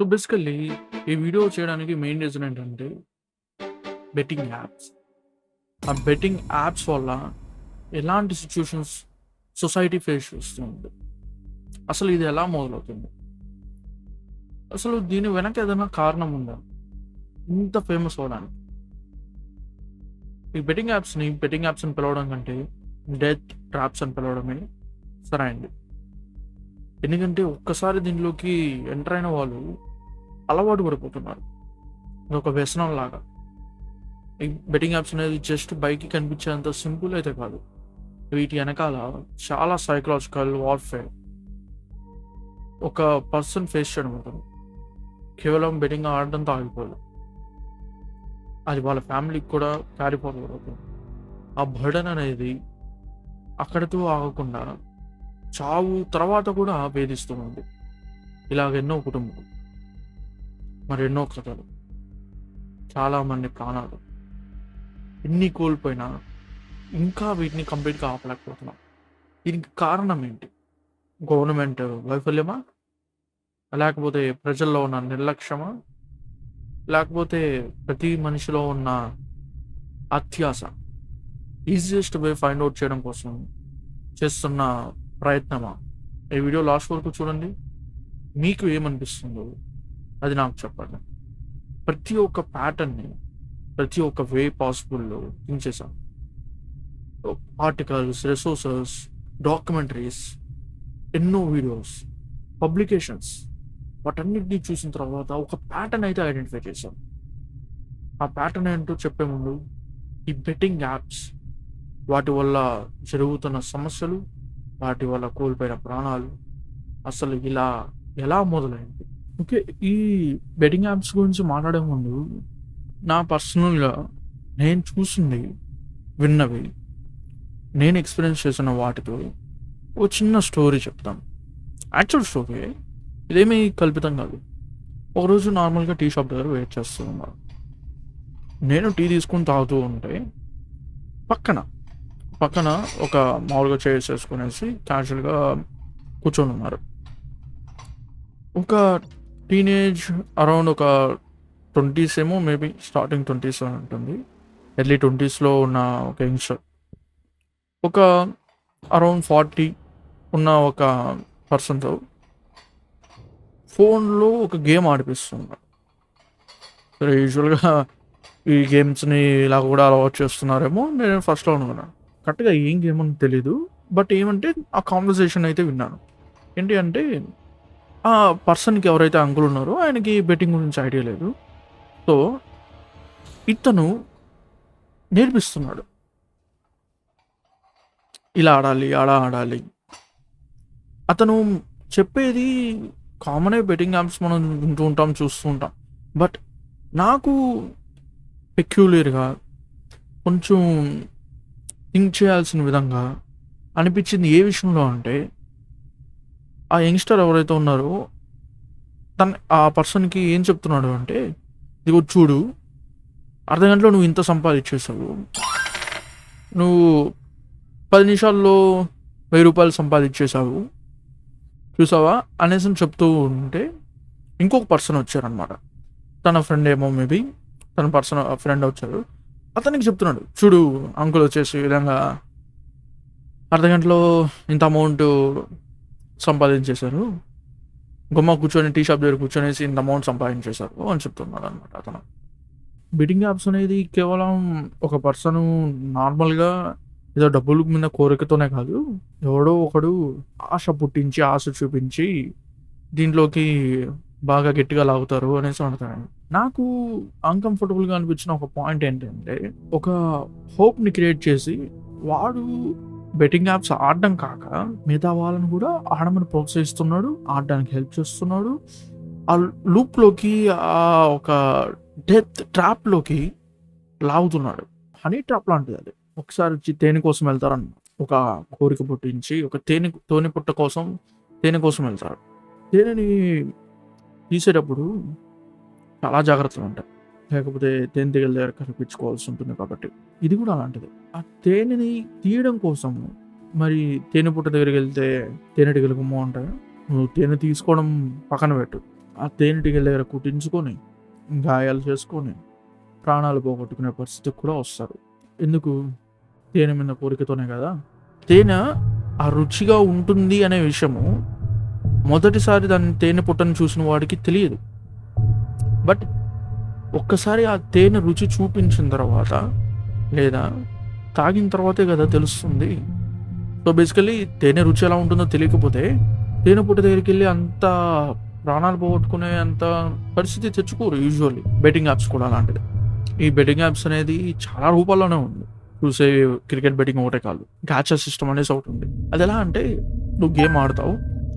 So basically ఈ video చేయడానికి main reason ఏంటంటే బెట్టింగ్ యాప్స్ ఆ బెట్టింగ్ యాప్స్ వల్ల ఎలాంటి సిచ్యువేషన్స్ సొసైటీ ఫేస్ చేస్తుంది అసలు ఇది ఎలా మొదలవుతుంది? అసలు దీని వెనక ఏదైనా కారణం ఉందా? ఇంత ఫేమస్ అవడానికి ఈ బెట్టింగ్ యాప్స్ని బెట్టింగ్ యాప్స్ అని పిలవడం కంటే డెత్ ట్రాప్స్ అని పిలవడమే సరైంది ఎందుకంటే ఒక్కసారి దీనిలోకి ఎంటర్ అయిన వాళ్ళు అలవాటు పడిపోతున్నారు. ఇది ఒక వ్యసనం లాగా బెట్టింగ్ యాప్స్ అనేది జస్ట్ బైక్కి కనిపించేంత సింపుల్ అయితే కాదు. వీటి వెనకాల చాలా సైకలాజికల్ వార్ఫేర్. ఒక పర్సన్ ఫేస్ చేయడం ఉంటుంది కేవలం బెట్టింగ్ ఆడడంతో ఆగిపోదు అది వాళ్ళ ఫ్యామిలీకి కూడా క్యారీ ఫార్వర్డ్ అవుతుంది ఆ బర్డన్ అనేది అక్కడితో ఆగకుండా చావు తర్వాత కూడా వేధిస్తూ ఉంది. ఇలాగ ఎన్నో మరెన్నో కథలు. చాలామంది ప్రాణాలు. ఎన్ని కోల్పోయినా ఇంకా వీటిని కంప్లీట్గా ఆపలేకపోతున్నాం. దీనికి కారణం ఏంటి? గవర్నమెంట్ వైఫల్యమా? లేకపోతే ప్రజల్లో ఉన్న నిర్లక్ష్యమా? లేకపోతే ప్రతి మనిషిలో ఉన్న అత్యాస ఈజియెస్ట్ వే ఫైండ్ అవుట్ చేయడం కోసం చేస్తున్న ప్రయత్నమా? ఈ వీడియో లాస్ట్ వరకు చూడండి. మీకు ఏమనిపిస్తుందో అది నాకు చెప్పాలి. ప్రతి ఒక్క ప్యాటర్న్ని ప్రతి ఒక్క వే పాసిబుల్లో థింక్ చేశాను ఆర్టికల్స్ రిసోర్సెస్ డాక్యుమెంటరీస్ ఎన్నో వీడియోస్ పబ్లికేషన్స్ వాటన్నిటినీ చూసిన తర్వాత ఒక ప్యాటర్న్ అయితే ఐడెంటిఫై చేశాం ఆ ప్యాటర్న్ ఏంటో చెప్పే ముందు ఈ బెట్టింగ్ యాప్స్ వాటి వల్ల జరుగుతున్న సమస్యలు వాటి వల్ల కోల్పోయిన ప్రాణాలు అసలు ఇలా ఎలా మొదలైంది? ఓకే ఈ బెట్టింగ్ యాప్స్ గురించి మాట్లాడే ముందు నా పర్సనల్గా నేను చూసింది విన్నవి నేను ఎక్స్పీరియన్స్ చేసిన వాటితో ఓ చిన్న స్టోరీ చెప్తాను యాక్చువల్ స్టోరీ ఇదేమీ కల్పితం కాదు. ఒకరోజు నార్మల్గా టీ షాప్ దగ్గర వెయిట్ చేస్తూ ఉన్నారు నేను టీ తీసుకుని తాగుతూ ఉంటే పక్కన పక్కన ఒక మామూలుగా చైర్స్ వేసుకునేసి క్యాజువల్గా కూర్చొని ఉన్నారు. ఒక టీనేజ్ అరౌండ్ ఒక ట్వంటీస్ ఏమో మేబీ స్టార్టింగ్ ట్వంటీస్ అని ఉంటుంది. ఎర్లీ ట్వంటీస్లో ఉన్న ఒక యంగ్స్టర్ ఒక అరౌండ్ ఫార్టీ ఉన్న ఒక పర్సన్తో ఫోన్లో ఒక గేమ్ ఆడిపిస్తున్నారు సరే యూజువల్గా ఈ గేమ్స్ని ఇలా కూడా అలవాటు చేస్తున్నారేమో నేను ఫస్ట్లో అనుకున్నాను కరెక్ట్గా ఏం గేమ్ అని తెలీదు బట్ ఏమంటే ఆ కాన్వర్సేషన్ అయితే విన్నాను. ఏంటి అంటే ఆ పర్సన్కి ఎవరైతే అంకుల్ ఉన్నారో ఆయనకి బెట్టింగ్ గురించి ఐడియా లేదు. సో ఇతను నేర్పిస్తున్నాడు. ఇలా ఆడాలి అలా ఆడాలి. అతను చెప్పేది కామన్ బెట్టింగ్ యాప్స్ మనం వింటూ ఉంటాం చూస్తూ ఉంటాం. బట్ నాకు పెక్యులర్గా కొంచెం థింక్ చేయాల్సిన విధంగా అనిపించింది ఏ విషయంలో అంటే ఆ యంగ్స్టర్ ఎవరైతే ఉన్నారో తన ఆ పర్సన్కి ఏం చెప్తున్నాడు అంటే ఇదిగో చూడు అర్ధ గంటలో నువ్వు ఇంత సంపాదించేసావు నువ్వు పది నిమిషాల్లో వెయ్యి రూపాయలు సంపాదించేసావు చూసావా? అనేసి చెప్తూ ఉంటే ఇంకొక పర్సన్ వచ్చారనమాట తన ఫ్రెండ్ ఏమో మేబీ తన పర్సన్ ఫ్రెండ్ వచ్చారు అతనికి చెప్తున్నాడు చూడు అంకుల్ వచ్చేసి విధంగా అర్ధ గంటలో ఇంత అమౌంట్ సంపాదించేశారు. గుమ్మ కూర్చొని టీ షాప్ దగ్గర కూర్చొనేసి ఇంత అమౌంట్ సంపాదించేశారు అని చెప్తున్నాడు అనమాట అతను. బిడ్డింగ్ యాప్స్ అనేది కేవలం ఒక పర్సన్ నార్మల్గా ఏదో డబ్బుల మీద కోరికతోనే కాదు ఎవడో ఒకడు ఆశ పుట్టించి ఆశ చూపించి దీంట్లోకి బాగా గట్టిగా లాగుతారు అనేసి అంటాను నాకు అన్కంఫర్టబుల్గా అనిపించిన ఒక పాయింట్ ఏంటంటే ఒక హోప్ని క్రియేట్ చేసి వాడు బెట్టింగ్ యాప్స్ ఆడడం కాక మిగతా వాళ్ళని కూడా ఆడమని ప్రోత్సహిస్తున్నాడు ఆడడానికి హెల్ప్ చేస్తున్నాడు. ఆ లూప్లోకి ఆ ఒక డెత్ ట్రాప్లోకి లాగుతున్నాడు. హనీ ట్రాప్ లాంటిది అది. ఒకసారి వచ్చి తేనె కోసం వెళ్తారన్న ఒక కోరిక పుట్టించి ఒక తేనె తోని పుట్ట కోసం తేనె కోసం వెళ్తారు. తేనెని తీసేటప్పుడు చాలా జాగ్రత్తలు ఉంటాయి. లేకపోతే తేనెటీగల దగ్గర కనిపించుకోవాల్సి ఉంటుంది కాబట్టి. ఇది కూడా అలాంటిది. ఆ తేనెని తీయడం కోసం మరి తేనె పుట్ట దగ్గరికి వెళ్తే తేనెటీగలు గుమ్మ ఉంటాయి నువ్వు తేనె తీసుకోవడం పక్కన పెట్టు. ఆ తేనెటీగల దగ్గర కుట్టించుకొని గాయాలు చేసుకొని ప్రాణాలు పోగొట్టుకునే పరిస్థితికి కూడా వస్తారు. ఎందుకు? తేనె మీద కోరికతోనే కదా. తేనె ఆ రుచిగా ఉంటుంది అనే విషయము మొదటిసారి దాన్ని తేనె పుట్టను చూసిన వాడికి తెలియదు. బట్ ఒక్కసారి ఆ తేనె రుచి చూపించిన తర్వాత లేదా తాగిన తర్వాతే కదా తెలుస్తుంది. సో బేసికలీ తేనె రుచి ఎలా ఉంటుందో తెలియకపోతే తేనె పుట్ట దగ్గరికి వెళ్ళి అంత ప్రాణాలు పోగొట్టుకునే అంత పరిస్థితి తెచ్చుకోరు యూజువల్లీ బెట్టింగ్ యాప్స్ కూడా అలాంటిది. ఈ బెట్టింగ్ యాప్స్ అనేది చాలా రూపాల్లోనే ఉంది. చూసే క్రికెట్ బెట్టింగ్ ఒకటే కాదు. గ్యాచర్ సిస్టమ్ అనేసి ఒకటి ఉంది. అది ఎలా అంటే నువ్వు గేమ్ ఆడతావు.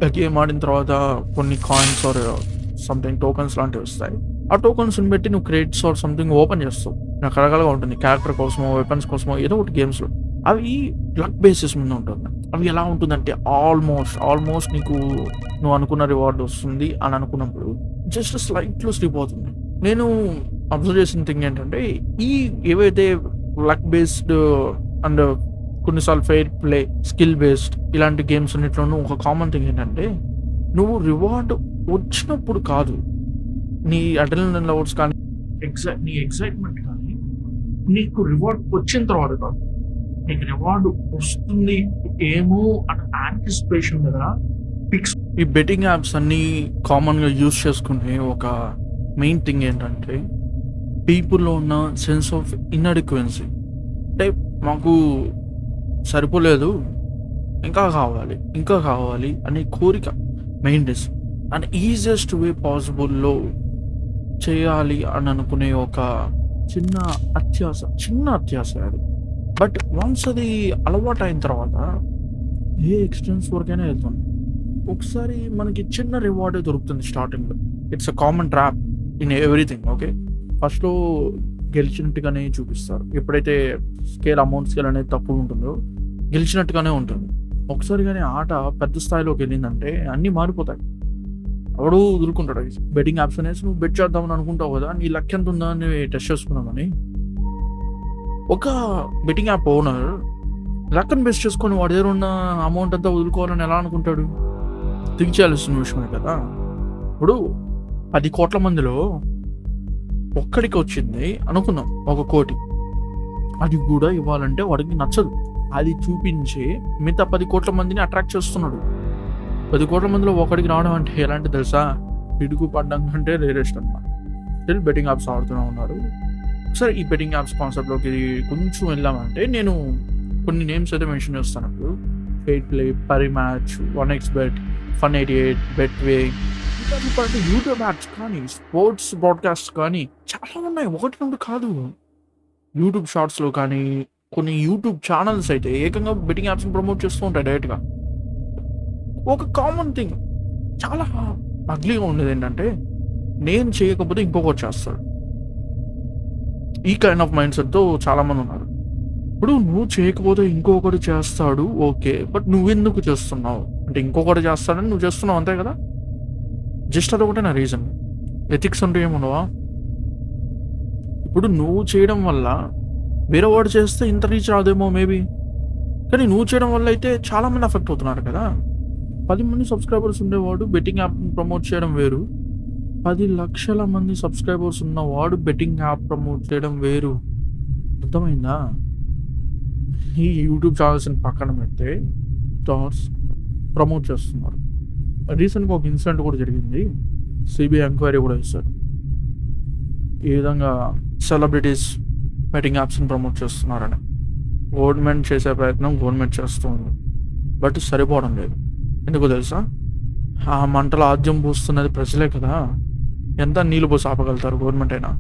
ఆ గేమ్ ఆడిన తర్వాత కొన్ని కాయిన్స్ ఆర్ సంథింగ్ టోకన్స్ లాంటివి వస్తాయి. ఆ టోకన్స్ని బట్టి నువ్వు క్రెడిట్స్ ఆర్ సంథింగ్ ఓపెన్ చేస్తావు. రకరకాలుగా ఉంటుంది క్యారెక్టర్ కోసమో వెపన్స్ కోసమో ఏదో ఒకటి గేమ్స్లో అవి లక్ బేసిస్ మీద ఉంటుంది? అవి ఎలా ఉంటుందంటే ఆల్మోస్ట్ ఆల్మోస్ట్ నీకు నువ్వు అనుకున్న రివార్డ్ వస్తుంది అని అనుకున్నప్పుడు జస్ట్ స్లైట్లో స్లిప్ అవుతుంది. నేను అబ్జర్వ్ చేసిన థింగ్ ఏంటంటే ఈ ఏవైతే లక్ బేస్డ్ అండ్ కొన్నిసార్లు ఫెయిర్ ప్లే స్కిల్ బేస్డ్ ఇలాంటి గేమ్స్ అన్నిట్లోనూ ఒక కామన్ థింగ్ ఏంటంటే నువ్వు రివార్డ్ వచ్చినప్పుడు కాదు నీ అడ్రినల్ లెవెల్స్ కానీ ఎగ్జైట్ నీ ఎగ్జైట్మెంట్ కానీ నీకు రివార్డ్ వచ్చిన తర్వాత కాదు. నీకు రివార్డ్ వస్తుంది ఏమో అన్న యాంటిసిపేషన్ కదా పిక్స్ ఈ బెట్టింగ్ యాప్స్ అన్ని కామన్గా యూజ్ చేసుకునే ఒక మెయిన్ థింగ్ ఏంటంటే పీపుల్లో ఉన్న సెన్స్ ఆఫ్ ఇన్అడిక్వెన్సీ అంటే మాకు సరిపోలేదు ఇంకా కావాలి ఇంకా కావాలి అనే కోరిక main dis and easiest way పాసిబుల్లో చేయాలి అని అనుకునే ఒక చిన్న అత్యాస చిన్న అత్యాస అది. బట్ వన్స్ అది అలవాటు అయిన తర్వాత ఏ ఎక్స్టెన్స్ వరకైనా వెళ్తుంది ఒకసారి మనకి చిన్న రివార్డే దొరుకుతుంది స్టార్టింగ్లో it's a common trap in everything okay ఫస్ట్లో గెలిచినట్టుగానే చూపిస్తారు. ఎప్పుడైతే స్కేల్ అమౌంట్ స్కేల్ అనేది తక్కువ ఉంటుందో గెలిచినట్టుగానే ఉంటుంది. ఒకసారి కానీ ఆట పెద్ద స్థాయిలోకి వెళ్ళిందంటే అన్నీ మారిపోతాయి. ఎవడు వదులుకుంటాడు బెట్టింగ్ యాప్స్ అనేసి నువ్వు బెట్ చేద్దామని అనుకుంటావు కదా నీ లక్ ఎంత ఉందా అని టెస్ట్ చేసుకున్నామని ఒక బెట్టింగ్ యాప్ ఓనర్ లక్కను బెస్ట్ చేసుకొని వాడి దగ్గర ఉన్న అమౌంట్ అంతా వదులుకోవాలని ఎలా అనుకుంటాడు? థింక్ చేయాల్సిన విషయమే కదా. ఇప్పుడు పది కోట్ల మందిలో ఒక్కడికి వచ్చింది అనుకుందాం ఒక కోటి. అది కూడా ఇవ్వాలంటే వాడికి నచ్చదు. అది చూపించి మిగతా పది కోట్ల మందిని అట్రాక్ట్ చేస్తున్నాడు. పది కోట్ల మందిలో ఒకడికి రావడం అంటే ఎలాంటి తెలుసా? పిడుగు పడ్డం కంటే రేరెస్ట్ అనమాట స్టిల్ బెట్టింగ్ యాప్స్ ఆడుతూనే ఉన్నారు. సరే ఈ బెట్టింగ్ యాప్స్ కాన్సెప్ట్లోకి కొంచెం వెళ్ళామంటే నేను కొన్ని నేమ్స్ అయితే మెన్షన్ చేస్తాను. ఇప్పుడు fair play Parimatch one X bet fun eighty eight Betway ఇంకా యూట్యూబ్ యాప్స్ కానీ స్పోర్ట్స్ బ్రాడ్కాస్ట్ కానీ చాలా ఉన్నాయి. ఒకటి రెండు కాదు. యూట్యూబ్ షార్ట్స్లో కానీ కొన్ని యూట్యూబ్ ఛానల్స్ అయితే ఏకంగా బెట్టింగ్ యాప్స్ని ప్రమోట్ చేస్తూ ఉంటాయి డైరెక్ట్గా ఒక కామన్ థింగ్ చాలా అగ్లీగా ఉండేది ఏంటంటే నేను చేయకపోతే ఇంకొకటి చేస్తాడు ఈ కైండ్ ఆఫ్ మైండ్ సెట్తో చాలామంది ఉన్నారు. ఇప్పుడు నువ్వు చేయకపోతే ఇంకొకటి చేస్తాడు ఓకే. బట్ నువ్వెందుకు చేస్తున్నావు? అంటే ఇంకొకటి చేస్తాడని నువ్వు చేస్తున్నావు అంతే కదా? జస్ట్ అదొకటే నా రీజన్ ఎథిక్స్ అంటే ఏముండవా ఇప్పుడు నువ్వు చేయడం వల్ల వేరే వాడు చేస్తే ఇంత రీచ్ రాదేమో మేబీ కానీ నువ్వు చేయడం వల్ల అయితే చాలా మంది అఫెక్ట్ అవుతున్నారు కదా? పది మంది సబ్స్క్రైబర్స్ ఉండేవాడు బెట్టింగ్ యాప్ని ప్రమోట్ చేయడం వేరు. పది లక్షల మంది సబ్స్క్రైబర్స్ ఉన్నవాడు బెట్టింగ్ యాప్ ప్రమోట్ చేయడం వేరు. అర్థమైందా? ఈ యూట్యూబ్ ఛానల్స్ని పక్కన పెడితే స్టార్స్ ప్రమోట్ చేస్తున్నారు. రీసెంట్గా ఒక ఇన్సిడెంట్ కూడా జరిగింది. సిబిఐ ఎంక్వైరీ కూడా ఇస్తారు ఈ విధంగా సెలబ్రిటీస్ బెట్టింగ్ యాప్స్ని ప్రమోట్ చేస్తున్నారని. గవర్నమెంట్ చేసే ప్రయత్నం గవర్నమెంట్ చేస్తుంది. బట్ సరిపోవడం లేదు. ఎందుకు తెలుసా? ఆ మంటలు ఆద్యం పూస్తున్నది ప్రజలే కదా. ఎంత నీళ్ళు పోసి ఆపగలుగుతారు గవర్నమెంట్ అయినా?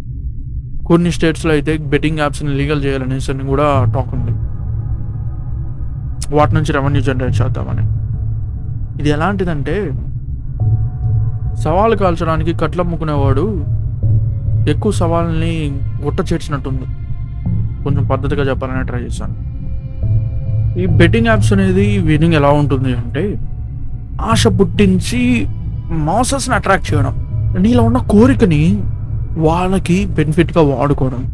కొన్ని స్టేట్స్లో అయితే బెట్టింగ్ యాప్స్ని లీగల్ చేయాలనేసి అని కూడా టాక్ ఉంది. వాటి నుంచి రెవెన్యూ జనరేట్ చేద్దామని. ఇది ఎలాంటిదంటే సవాలు కాల్చడానికి కట్లమ్ముకునేవాడు ఎక్కువ సవాల్ని గుట్ట చేర్చినట్టుంది. కొంచెం పద్ధతిగా చెప్పాలని ట్రై చేశాను. ఈ బెట్టింగ్ యాప్స్ అనేది వినింగ్ ఎలా ఉంటుంది అంటే ఆశ పుట్టించి మాసెస్ని అట్రాక్ట్ చేయడం. నీలో ఉన్న కోరికని వాళ్ళకి బెనిఫిట్గా వాడుకోవడం.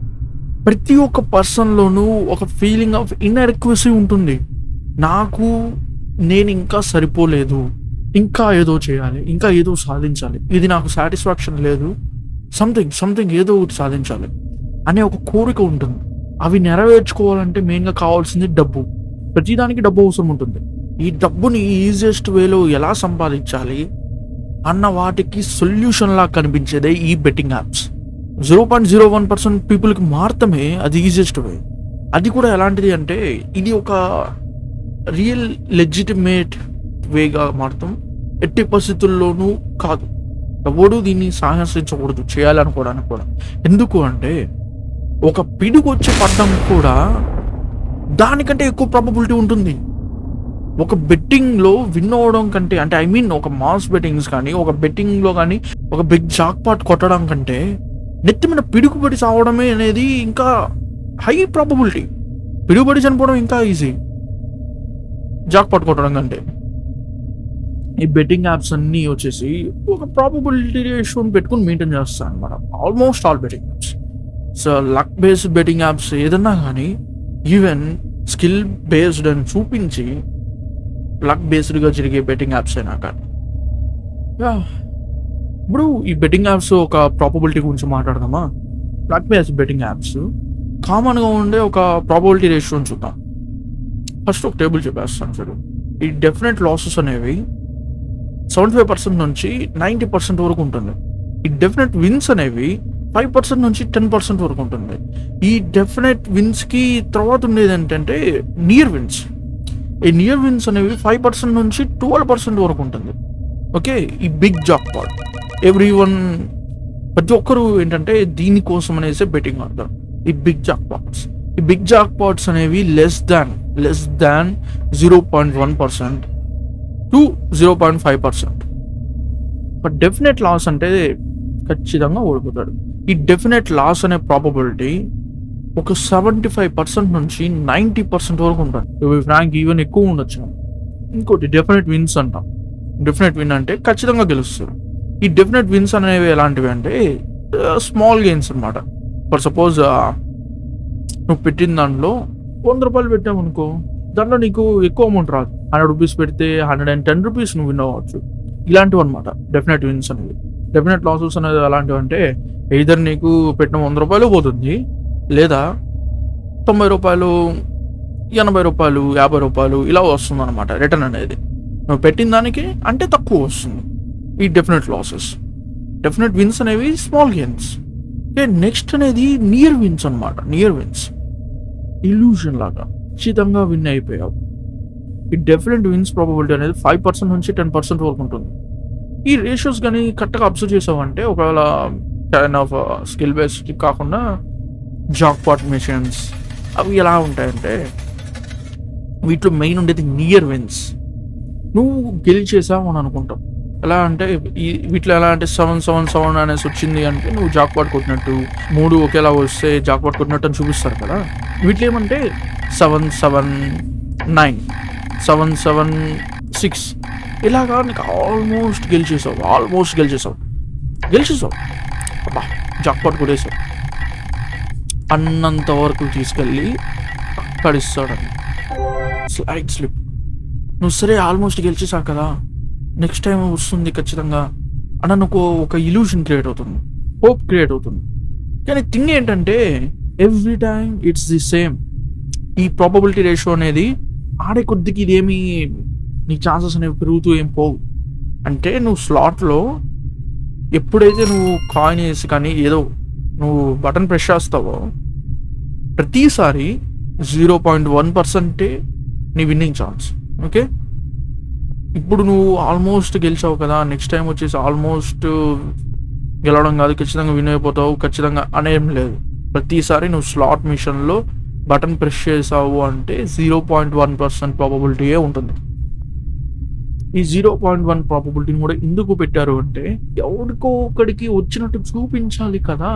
ప్రతి ఒక్క పర్సన్లోనూ ఒక ఫీలింగ్ ఆఫ్ ఇన్అడిక్వసీ ఉంటుంది. నాకు నేను ఇంకా సరిపోలేదు. ఇంకా ఏదో చేయాలి ఇంకా ఏదో సాధించాలి. ఇది నాకు సాటిస్ఫాక్షన్ లేదు. సంథింగ్ సంథింగ్ ఏదో ఒకటి సాధించాలి అనే ఒక కోరిక ఉంటుంది. అవి నెరవేర్చుకోవాలంటే మెయిన్గా కావాల్సింది డబ్బు. ప్రతిదానికి డబ్బు అవసరం ఉంటుంది. ఈ డబ్బుని ఈజియెస్ట్ వేలో ఎలా సంపాదించాలి అన్న వాటికి సొల్యూషన్లా కనిపించేదే ఈ betting apps zero point zero one percent పీపుల్కి మాత్రమే అది ఈజియెస్ట్ వే అది కూడా ఎలాంటిది అంటే ఇది ఒక రియల్ లెజిటిమేట్ వేగా మారుతాం. ఎట్టి పరిస్థితుల్లోనూ కాదు. ఎవడు దీన్ని సాహసించకూడదు చేయాలనుకోవడానికి కూడా. ఎందుకు అంటే ఒక పిడుగు వచ్చే పడ్డం కూడా దానికంటే ఎక్కువ ప్రాబబిలిటీ ఉంటుంది. ఒక బెట్టింగ్లో విన్ అవ్వడం కంటే అంటే ఐ మీన్ ఒక మాస్ బెట్టింగ్స్ కానీ ఒక బెట్టింగ్లో కానీ ఒక బిగ్ జాక్ పాట్ కొట్టడం కంటే నెత్తి మీద పిడుగుపడి చావడమే అనేది ఇంకా హై ప్రాబబిలిటీ పిడుగుపడి చనిపోవడం ఇంకా ఈజీ జాక్ పాట్ కొట్టడం కంటే. ఈ బెట్టింగ్ యాప్స్ అన్నీ వచ్చేసి ఒక ప్రాబబిలిటీ రేషియోని పెట్టుకుని మెయింటైన్ చేస్తాను అనమాట almost all betting apps so luck based betting apps ఏదన్నా కానీ ఈవెన్ స్కిల్ బేస్డ్ అని చూపించి ప్లగ్ బేస్డ్గా జరిగే బెట్టింగ్ యాప్స్ అయినా కానీ ఇప్పుడు ఈ బెట్టింగ్ యాప్స్ ఒక ప్రాబబిలిటీ గురించి మాట్లాడదామా? ప్లగ్ బేస్డ్ బెట్టింగ్ యాప్స్ కామన్గా ఉండే ఒక ప్రాబబిలిటీ రేషియోని చూద్దాం. ఫస్ట్ ఒక టేబుల్ చెప్పేస్తాను సార్ ఈ డెఫినెట్ లాసెస్ అనేవి సెవెంటీ ఫైవ్ పర్సెంట్ నుంచి నైంటీ పర్సెంట్ వరకు ఉంటుంది. ఈ డెఫినెట్ విన్స్ అనేవి ఫైవ్ పర్సెంట్ నుంచి టెన్ పర్సెంట్ వరకు ఉంటుంది. ఈ డెఫినెట్ విన్స్కి తర్వాత ఉండేది ఏంటంటే నియర్ విన్స్. ఈ నియర్ విన్స్ అనేవి ఫైవ్ పర్సెంట్ నుంచి ట్వెల్వ్ పర్సెంట్ వరకు ఉంటుంది. ఓకే ఈ big jackpot everyone ప్రతి ఒక్కరు ఏంటంటే దీనికోసం అనేసి బెట్టింగ్ ఆడతారు. ఈ బిగ్ జాక్ పాట్స్ ఈ బిగ్ జాక్ పాట్స్ అనేవి less than less than zero point one percent to zero point five percent but definite loss అంటే ఖచ్చితంగా ఓడిపోతాడు. ఈ డెఫినెట్ లాస్ అనే ప్రాబబిలిటీ ఒక సెవెంటీ ఫైవ్ పర్సెంట్ నుంచి నైంటీ పర్సెంట్ వరకు ఉంటుంది ఫ్రాంక్ ఈవెన్ ఎక్కువ ఉండొచ్చు. ఇంకోటి డెఫినెట్ విన్స్ అంటాం. డెఫినెట్ విన్ అంటే ఖచ్చితంగా గెలుస్తారు. ఈ డెఫినెట్ విన్స్ అనేవి ఎలాంటివి అంటే స్మాల్ గెయిన్స్ అనమాట ఫర్ సపోజ్ నువ్వు పెట్టిన దాంట్లో వంద రూపాయలు పెట్టామనుకో దాంట్లో నీకు ఎక్కువ అమౌంట్ రాదు. హండ్రెడ్ రూపీస్ పెడితే హండ్రెడ్ అండ్ టెన్ రూపీస్ నువ్వు విన్ అవ్వచ్చు. ఇలాంటివి అనమాట డెఫినెట్ విన్స్ అనేవి. డెఫినెట్ లాసెస్ అనేది ఎలాంటివి అంటే ఇద్దరు నీకు పెట్టిన వంద రూపాయలు పోతుంది లేదా తొంభై రూపాయలు ఎనభై రూపాయలు యాభై రూపాయలు ఇలా వస్తుంది అనమాట రిటర్న్ అనేది. నువ్వు పెట్టిన దానికి అంటే తక్కువ వస్తుంది. ఈ డెఫినెట్ లాసెస్. డెఫినెట్ విన్స్ అనేవి స్మాల్ గెయిన్స్ నెక్స్ట్ అనేది నియర్ విన్స్ అనమాట నియర్ విన్స్. ఇల్యూషన్ లాగా. ఖచ్చితంగా విన్ అయిపోయావు. ఈ డెఫినెట్ విన్స్ ప్రాబబిలిటీ అనేది ఫైవ్ పర్సెంట్ నుంచి టెన్ పర్సెంట్ వరకు ఉంటుంది. ఈ రేషియోస్ కానీ కరెక్ట్గా అబ్జర్వ్ చేసావంటే ఒకవేళ కైండ్ ఆఫ్ స్కిల్ బేస్డ్ కాకుండా జాక్ పాట్ మిషన్స్ అవి ఎలా ఉంటాయంటే వీటిలో మెయిన్ ఉండేది నియర్ విన్స్ నువ్వు గెలిచేసావు అని అనుకుంటావు ఎలా అంటే వీటిలో ఎలా అంటే సెవెన్ సెవెన్ సెవెన్ అనేసి వచ్చింది అంటే నువ్వు జాక్ పాట్ కొట్టినట్టు మూడు ఒకేలా వస్తే జాక్ పాట్ కొట్టినట్టు అని చూపిస్తారు కదా. వీటిలో ఏమంటే seven seven nine seven seven six ఇలాగా నీకు ఆల్మోస్ట్ గెలిచేసావు ఆల్మోస్ట్ గెలిచేసావు గెలిచేసావు అబ్బా జాక్ పాట్ కొట్టేసావు. అన్నంత వరకు తీసుకెళ్ళి అక్కడ స్లైడ్ స్లిప్. నువ్వు సరే ఆల్మోస్ట్ గెలిచేసా కదా. నెక్స్ట్ టైం వస్తుంది ఖచ్చితంగా. అన్న నాకు ఒక ఇల్యూషన్ క్రియేట్ అవుతుంది. హోప్ క్రియేట్ అవుతుంది. కానీ థింగ్ ఏంటంటే every time it's the same. ఈ ప్రాబబిలిటీ రేషియో అనేది ఆడే కొద్దికి ఇదేమి నీ ఛాన్సెస్ అనేవి పెరుగుతూ ఏం పోవు. అంటే నువ్వు స్లాట్లో ఎప్పుడైతే నువ్వు కాయిన్ వేసి కానీ ఏదో నువ్వు బటన్ ప్రెస్ చేస్తావో ప్రతిసారి జీరో పాయింట్ వన్ పర్సెంటే నీ విన్నింగ్ ఛాన్స్ ఓకే? ఇప్పుడు నువ్వు ఆల్మోస్ట్ గెలిచావు కదా నెక్స్ట్ టైం వచ్చేసి ఆల్మోస్ట్ గెలవడం కాదు ఖచ్చితంగా విన్ అయిపోతావు ఖచ్చితంగా అనేం లేదు. ప్రతిసారి నువ్వు స్లాట్ మిషన్లో బటన్ ప్రెస్ చేసావు అంటే జీరో పాయింట్ వన్ పర్సెంట్ ప్రాబబిలిటీయే ఉంటుంది. ఈ జీరో పాయింట్ వన్ ప్రాబబిలిటీని కూడా ఎందుకు పెట్టారు అంటే ఎవరికో ఒకడికి వచ్చినట్టు చూపించాలి కదా.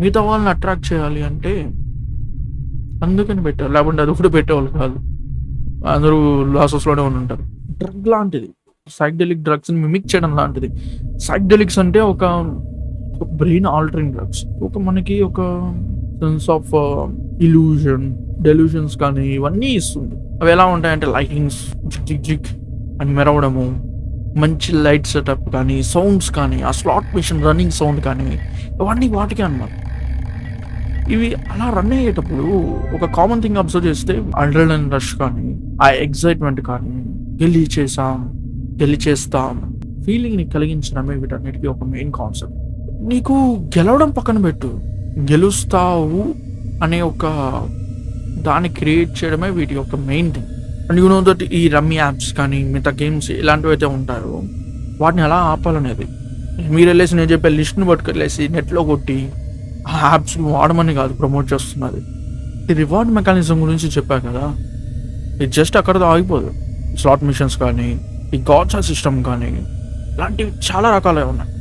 మిగతా వాళ్ళని అట్రాక్ట్ చేయాలి అంటే అందుకని పెట్టారు. లేకుంటే అది ఒకటి పెట్టేవాళ్ళు కాదు. అందరూ లాసెస్లోనే ఉండి ఉంటారు. డ్రగ్ లాంటిది. సైక్డెలిక్ డ్రగ్స్ని మిమిక్ చేయడం లాంటిది. సైక్డెలిక్స్ అంటే ఒక బ్రెయిన్ ఆల్టరింగ్ డ్రగ్స్ ఒక మనకి ఒక సెన్స్ ఆఫ్ ఇల్యూషన్ డెల్యూషన్స్ కానీ ఇవన్నీ ఇస్తుంది. అవి ఎలా ఉంటాయంటే లైటింగ్స్ జిక్ జిక్ జిక్ అని మెరవడము మంచి లైట్ సెటప్ కానీ సౌండ్స్ కానీ ఆ స్లాట్ మిషన్ రన్నింగ్ సౌండ్ కానీ ఇవన్నీ వాటికే అన్నమాట. ఇవి అలా రన్ అయ్యేటప్పుడు ఒక కామన్ థింగ్ అబ్జర్వ్ చేస్తే అడ్రలన్ రష్ కానీ ఆ ఎగ్జైట్మెంట్ కానీ గెలి చేసాం గెలి చేస్తాం. ఫీలింగ్ని కలిగించడమే వీటన్నిటికీ ఒక మెయిన్ కాన్సెప్ట్ నీకు గెలవడం పక్కన పెట్టు. గెలుస్తావు అనే ఒక దాన్ని క్రియేట్ చేయడమే వీటి యొక్క main thing and you know that ఈ రమ్మీ యాప్స్ కానీ మిగతా గేమ్స్ ఇలాంటివి అయితే ఉంటాయో వాటిని ఎలా ఆపాలనేది? మీరు వెళ్ళేసి నేను చెప్పే లిస్ట్ని పట్టుకెళ్ళేసి నెట్లో కొట్టి ఆ యాప్స్ వాడమని కాదు ప్రమోట్ చేస్తున్నది. ఈ రివార్డ్ మెకానిజం గురించి చెప్పాను కదా. ఇది జస్ట్ అక్కడతో ఆగిపోదు. స్లాట్ మిషన్స్ కానీ ఈ గాచా సిస్టమ్ కానీ ఇలాంటివి చాలా రకాలే ఉన్నాయి.